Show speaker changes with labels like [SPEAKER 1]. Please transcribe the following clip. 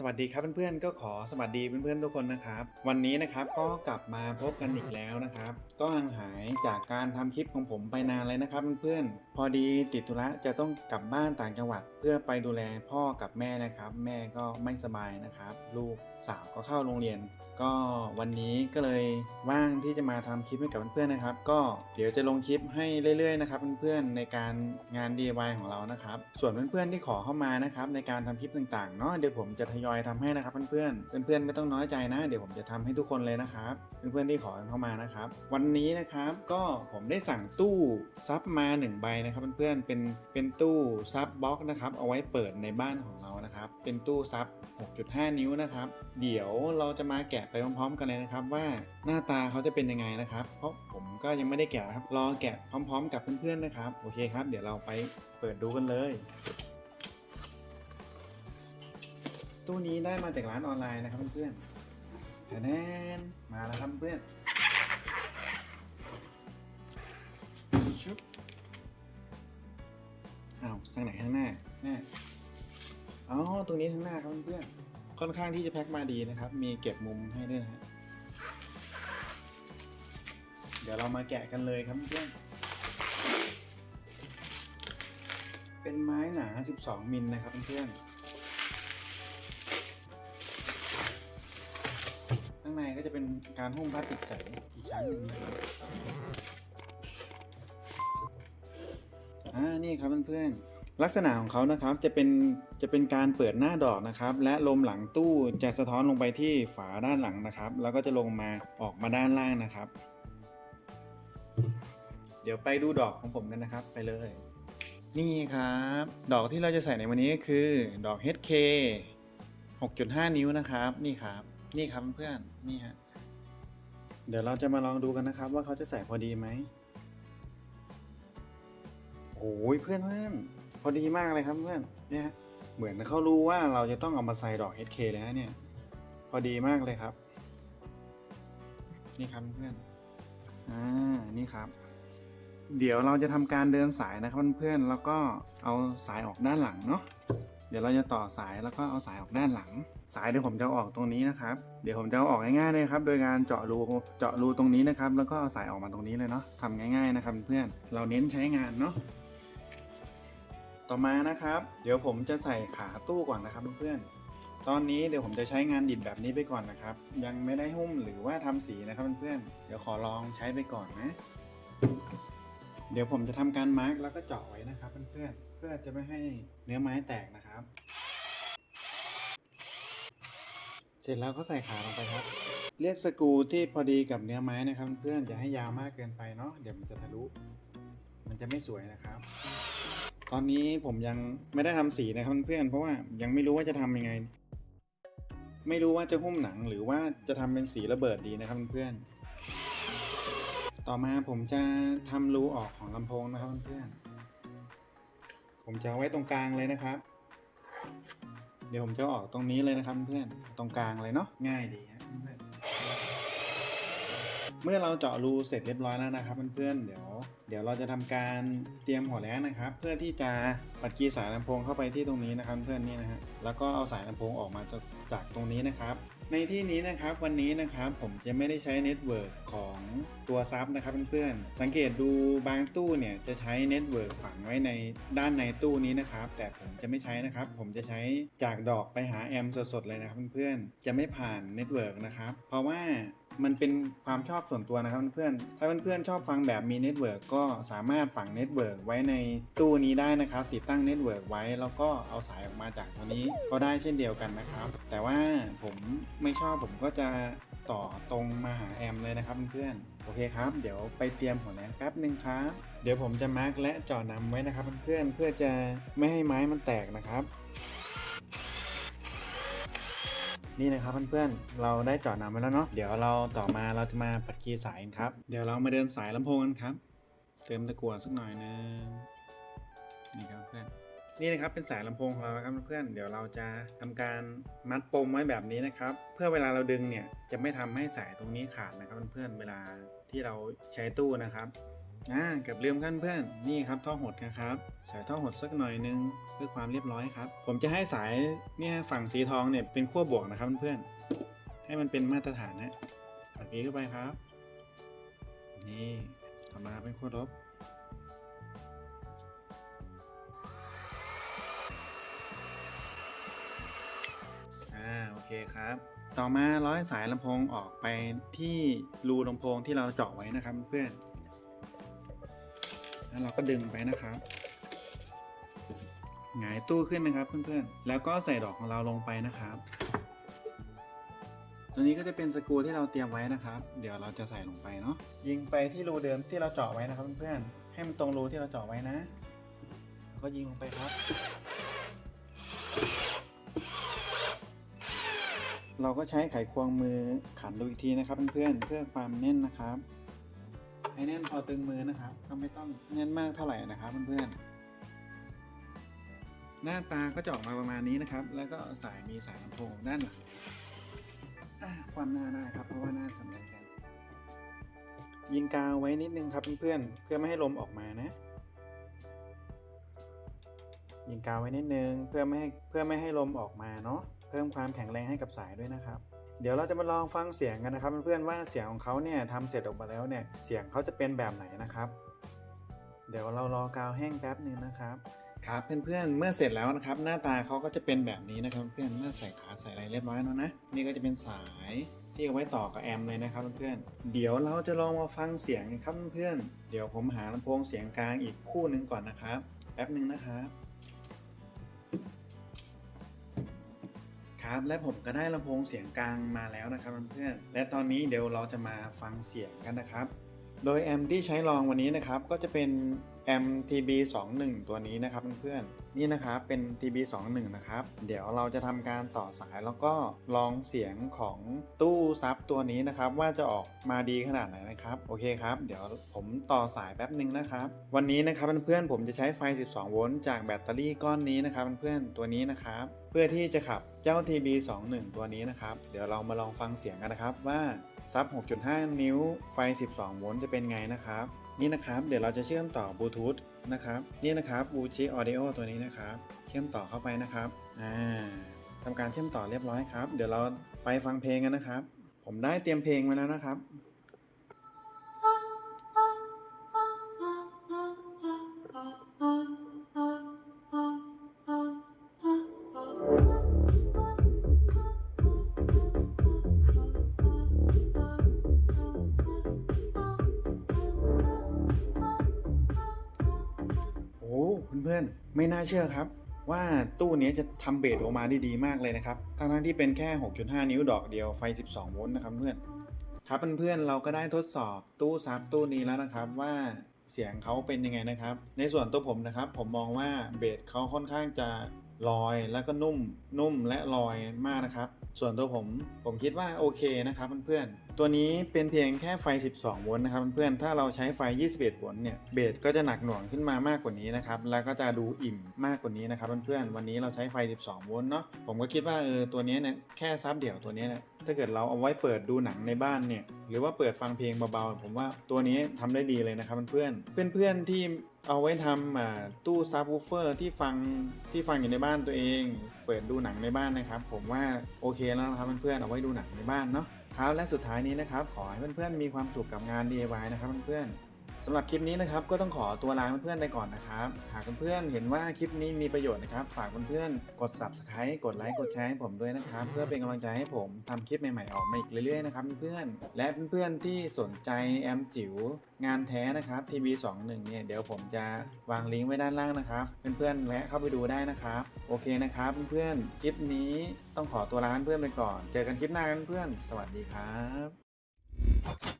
[SPEAKER 1] สวัสดีครับเพื่อนๆก็ขอสวัสดีเพื่อนๆทุกคนนะครับ วันนี้นะครับก็กลับมาพบกันอีกแล้วนะครับ ก็ห่างหายจากการทำคลิปของผมไปนานเลยนะครับเพื่อนๆพอดีติดธุระจะต้องกลับบ้านต่างจังหวัด เพื่อไปดูแลพ่อกับแม่นะครับ แม่ก็ไม่สบายนะครับ ลูกสาวก็เข้าโรงเรียน ก็วันนี้ก็เลยว่างที่จะมาทำคลิปให้กับเพื่อนๆนะครับ ก็เดี๋ยวจะลงคลิปให้เรื่อยๆนะครับเพื่อนๆในการงาน DIY ของเรานะครับ ส่วนเพื่อนๆที่ขอเข้ามานะครับในการทำคลิปต่างๆเนาะเดี๋ยวผมจะทยอยอยทำให้นะครับเพื่อนๆเพื่อนๆไม่ต้องน้อยใจนะ เดี๋ยวผมจะทำให้ทุกคนเลยนะครับเพื่อนๆที่ขอเข้ามานะครับ วันนี้นะครับก็ผมได้สั่งตู้ซับมา 1 ใบนะครับเพื่อนๆเป็นเป็นตู้ซับบล็อกนะครับเอาไว้เปิดในบ้านของเรานะครับเป็นตู้ซับ 6.5 นิ้วนะครับ เดี๋ยวเราจะมาแกะไปพร้อมๆ กันเลยนะครับว่าหน้าตาเขาจะเป็นยังไงนะครับ เพราะผมก็ยังไม่ได้แกะนะครับรอแกะพร้อม ๆ กับเพื่อนๆนะครับโอเคครับ เดี๋ยวเราไปเปิดดูกันเลย ตู้นี้ได้มาจากร้านออนไลน์นะครับเพื่อนๆแทนมาแล้วครับเพื่อนชุบอ้าทางไหนข้างหน้าแน่อ๋อตรงนี้ข้างหน้าครับเพื่อนๆค่อนข้างที่จะแพ็คมาดีนะครับ มีเก็บมุมให้ด้วยนะฮะเดี๋ยวเรามาแกะกันเลยครับเพื่อน เป็นไม้หนา 12 มิลนะครับเพื่อน ข้างในก็จะเป็นการหุ้มพลาสติกใสอีกชั้นหนึ่งนะครับอ่านี่ครับเพื่อนๆลักษณะของเขานะครับจะเป็นจะเป็นการเปิดหน้าดอกนะครับ และลมหลังตู้จะสะท้อนลงไปที่ฝาด้านหลังนะครับ แล้วก็จะลงมาออกมาด้านล่างนะครับ เดี๋ยวไปดูดอกของผมกันนะครับไปเลย นี่ครับ ดอกที่เราจะใส่ในวันนี้ก็คือ ดอก HK 6.5 นิ้วนะครับ นี่ครับ นี่ครับเพื่อนนี่ฮะเดี๋ยวเราจะมาลองดูกันนะครับ ว่าเขาจะใส่พอดีไหมโอ้ยเพื่อนเพื่อนพอดีมากเลยครับเพื่อนเนี่ยเหมือนเขารู้ว่าเราจะต้องเอามาใส่ดอก HK เลยฮะเนี่ยพอดีมากเลยครับ นี่ครับเพื่อนอ่านี่ครับ เดี๋ยวเราจะทำการเดินสายนะครับเพื่อนๆแล้วก็เอาสายออกด้านหลังเนาะ เดี๋ยวเราจะต่อสายแล้วก็เอาสายออกด้านหลัง สายเดี๋ยวผมจะออกตรงนี้นะครับ เดี๋ยวผมจะเอาออกง่ายๆเลยครับ โดยการเจาะรูเจาะรูตรงนี้นะครับ แล้วก็เอาสายออกมาตรงนี้เลยเนาะทำง่ายๆนะครับเพื่อน เราเน้นใช้งานเนาะ ต่อมานะครับ เดี๋ยวผมจะใส่ขาตู้ก่อนนะครับเพื่อนๆตอนนี้เดี๋ยวผมจะใช้งานดินแบบนี้ไปก่อนนะครับ ยังไม่ได้หุ้มหรือว่าทำสีนะครับเพื่อนๆเดี๋ยวขอลองใช้ไปก่อนนะ เดี๋ยวผมจะทำการมาร์กแล้วก็เจาะไว้นะครับเพื่อนๆ เพื่อจะไม่ให้เนื้อไม้แตกนะครับ เสร็จแล้วก็ใส่ขาลงไปครับ เรียกสกรูที่พอดีกับเนื้อไม้นะครับ เพื่อนอย่าให้ยาวมากเกินไปเนาะเดี๋ยวมันจะทะลุ มันจะไม่สวยนะครับ ตอนนี้ผมยังไม่ได้ทำสีนะครับเพื่อนเพราะว่ายังไม่รู้ว่าจะทำยังไง ไม่รู้ว่าจะหุ้มหนังหรือว่าจะทำเป็นสีระเบิดดีนะครับเพื่อนต่อมาผมจะทำรูออกของลำโพงนะครับเพื่อน ผมจะไว้ตรงกลางเลยนะครับ เดี๋ยวผมจะอออกตรงนี้เลยนะครับเพื่อนตรงกลางเลยเนาะง่ายดีครับเพื่อน เมื่อเราเจาะรูเสร็จเรียบร้อยแล้วนะครับเพื่อนๆเดี๋ยวเดี๋ยวเราจะทำการเตรียมหัวแล้นะครับ เพื่อที่จะปัดกีสายลำโพงเข้าไปที่ตรงนี้นะครับเพื่อนนี่นะฮะแล้วก็เอาสายลำโพงออกมาจากจากตรงนี้นะครับ ในที่นี้นะครับวันนี้นะครับผมจะไม่ได้ใช้เน็ตเวิร์กของตัวซับนะครับเพื่อนๆสังเกตดูบางตู้เนี่ยจะใช้เน็ตเวิร์กฝังไว้ในด้านในตู้นี้นะครับ แต่ผมจะไม่ใช้นะครับ ผมจะใช้จากดอกไปหาแอมสดๆเลยนะครับเพื่อนๆจะไม่ผ่านเน็ตเวิร์กนะครับเพราะว่า มันเป็นความชอบส่วนตัวนะครับเพื่อนถ้าเพื่อนๆชอบฟังแบบมีเน็ตเวิร์กก็สามารถฝังเน็ตเวิร์กไว้ในตู้นี้ได้นะครับ ติดตั้งเน็ตเวิร์กไว้แล้วก็เอาสายออกมาจากตัวนี้ก็ได้เช่นเดียวกันนะครับ แต่ว่าผมไม่ชอบผมก็จะต่อตรงมาหาแอมเลยนะครับเพื่อนๆโอเคครับ เดี๋ยวไปเตรียมหัวแรงแป๊บหนึ่งครับเดี๋ยวผมจะมาร์กและเจาะนำไว้นะครับเพื่อนๆเพื่อจะไม่ให้ไม้มันแตกนะครับ นี่นะครับเพื่อนๆ เราได้เจาะนำไว้แล้วเนาะ เดี๋ยวเราต่อมาเราจะมาปัดกีย์สายกันครับ เดี๋ยวเรามาเดินสายลำโพงกันครับ เติมตะกั่วสักหน่อยนึงนี่ครับเพื่อน นี่นะครับเป็นสายลำโพงของเรานะครับเพื่อนๆ เดี๋ยวเราจะทำการมัดปมไว้แบบนี้นะครับ เพื่อเวลาเราดึงเนี่ยจะไม่ทำให้สายตรงนี้ขาดนะครับเพื่อนๆ เวลาที่เราใช้ตู้นะครับ อ่าเกับลืมกันเพื่อนนี่ครับท่อหดนะครับใส่ท่อหดสักหน่อยนึงเพื่อความเรียบร้อยครับ ผมจะให้สายเนี่ยฝั่งสีทองเนี่ยเป็นขั้วบวกนะครับเพื่อนให้มันเป็นมาตรฐานนะปักนี้เข้าไปครับ นี่ต่อมาเป็นขั้วลบอ่าโอเคครับ ต่อมาร้อยสายลำโพงออกไปที่รูลำโพงที่เราเจาะไว้นะครับเพื่อน แล้วเราก็ดึงไปนะครับหงายตู้ขึ้นนะครับเพื่อนๆ แล้วก็ใส่ดอกของเราลงไปนะครับ ตัวนี้ก็จะเป็นสกรูที่เราเตรียมไว้นะครับ เดี๋ยวเราจะใส่ลงไปเนาะ ยิงไปที่รูเดิมที่เราเจาะไว้นะครับเพื่อนๆ ให้มันตรงรูที่เราเจาะไว้นะ แล้วก็ยิงลงไปครับ เราก็ใช้ไขควงมือขันดูอีกทีนะครับเพื่อนๆ เพื่อความแน่นนะครับ ให้แน่นพอตึงมือนะครับ ก็ไม่ต้องแน่นมากเท่าไหร่นะครับเพื่อนๆหน้าตาก็จะออกมาประมาณนี้นะครับ แล้วก็สายมีสายลำโพงด้านหลังอะความหน้าได้ครับเพราะว่าหน้าสำเร็จกัน ยิงกาวไว้นิดนึงครับเพื่อนๆเพื่อไม่ให้ลมออกมานะ ยิงกาวไว้นิดนึงเพื่อไม่ให้เพื่อไม่ให้ลมออกมาเนาะเพิ่มความแข็งแรงให้กับสายด้วยนะครับ เดี๋ยวเราจะมาลองฟังเสียงกันนะครับเพื่อนๆว่าเสียงของเขาเนี่ยทำเสร็จออกมาแล้วเนี่ยเสียงเขาจะเป็นแบบไหนนะครับ เดี๋ยวเรารอกาวแห้งแป๊บหนึ่งนะครับครับเพื่อนๆเมื่อเสร็จแล้วนะครับ หน้าตาเขาก็จะเป็นแบบนี้นะครับเพื่อนเมื่อใส่ขาใส่อะไรเรียบร้อยแล้วนะนี่ก็จะเป็นสายที่เอาไว้ต่อกับแอมป์เลยนะครับเพื่อนๆเดี๋ยวเราจะลองมาฟังเสียงครับเพื่อนๆเดี๋ยวผมหาลำโพงเสียงกลางอีกคู่หนึ่งก่อนนะครับแป๊บหนึ่งนะครับ ครับ และผมก็ได้ลำโพงเสียงกลางมาแล้วนะครับเพื่อนๆและตอนนี้เดี๋ยวเราจะมาฟังเสียงกันนะครับ โดยแอมป์ที่ใช้ลองวันนี้นะครับก็จะเป็นแอม TB21 ตัวนี้นะครับเพื่อนๆนี่นะครับเป็น TB21 นะครับเดี๋ยวเราจะทำการต่อสายแล้วก็ลองเสียงของตู้ซับตัวนี้นะครับว่าจะออกมาดีขนาดไหนนะครับโอเคครับเดี๋ยวผมต่อสายแป๊บหนึ่งนะครับวันนี้นะครับเพื่อนๆผมจะใช้ไฟ 12 โวลต์จากแบตเตอรี่ก้อนนี้นะครับเพื่อนๆตัวนี้นะครับเพื่อที่จะขับเจ้า TB21 ตัวนี้นะครับเดี๋ยวเรามาลองฟังเสียงกันนะครับว่า ซับ 6.5 นิ้ว ไฟ 12 โวลต์จะเป็นไงนะครับ นี่นะครับเดี๋ยวเราจะเชื่อมต่อบลูทูธนะครับนี่นะครับ b l u e t o oth Audio ตัวนี้นะครับ เชื่อมต่อเข้าไปนะครับอ่าทำการเชื่อมต่อเรียบร้อยครับ เดี๋ยวเราไปฟังเพลงกันนะครับ ผมได้เตรียมเพลงมาแล้วนะครับ ไม่น่าเชื่อครับ ว่าตู้นี้จะทำเบสออกมาได้ดีมากเลยนะครับทั้งๆที่เป็นแค่ 6.5 นิ้วดอกเดียวไฟ 12 โวลต์นะครับเพื่อนครับเพื่อนๆเราก็ได้ทดสอบตู้ซับตู้นี้แล้วนะครับว่าเสียงเขาเป็นยังไงนะครับ ในส่วนตัวผมนะครับ ผมมองว่าเบสเขาค่อนข้างจะลอยแล้วก็นุ่มนุ่มและลอยมากนะครับ ส่วนตัวผมผมคิดว่าโอเคนะครับเพื่อนๆ ตัวนี้เป็นเพียงแค่ไฟ 12 โวลต์นะครับเพื่อนๆ ถ้าเราใช้ไฟ 21 โวลต์เนี่ยเบสก็จะหนักหน่วงขึ้นมามากกว่านี้นะครับ แล้วก็จะดูอิ่มมากกว่านี้นะครับเพื่อนๆ วันนี้เราใช้ไฟ 12 โวลต์เนาะ ผมก็คิดว่าเออตัวนี้เนี่ยแค่ซับเดี่ยวตัวนี้เนี่ยถ้าเกิดเราเอาไว้เปิดดูหนังในบ้านเนี่ยหรือว่าเปิดฟังเพลงเบาๆ ผมว่าตัวนี้ทำได้ดีเลยนะครับเพื่อนๆ เพื่อนๆ ที่เอาไว้ทำตู้ซับวูฟเฟอร์ที่ฟังที่ฟังอยู่ในบ้านตัวเอง เปิดดูหนังในบ้านนะครับ ผมว่าโอเคแล้วนะครับเพื่อนๆเอาไว้ดูหนังในบ้านเนาะครับและสุดท้ายนี้นะครับขอให้เพื่อนๆมีความสุขกับงาน DIY นะครับเพื่อนๆ สำหรับคลิปนี้นะครับก็ต้องขอตัวลาเพื่อนๆไปก่อนนะครับ หากเพื่อนๆเห็นว่าคลิปนี้มีประโยชน์นะครับ ฝากเพื่อนๆกด Subscribe กดไลค์กดแชร์ให้ผมด้วยนะครับ เพื่อเป็นกำลังใจให้ผมทำคลิปใหม่ๆออกมาอีกเรื่อยๆนะครับเพื่อนๆและเพื่อนๆที่สนใจแอมจิ๋วงานแท้นะครับ TB21 เนี่ยเดี๋ยวผมจะวางลิงก์ไว้ด้านล่างนะครับเพื่อนๆแวะเข้าไปดูได้นะครับ โอเคนะครับเพื่อนๆคลิปนี้ต้องขอตัวลาเพื่อนๆไปก่อน เจอกันคลิปหน้าเพื่อนๆสวัสดีครับ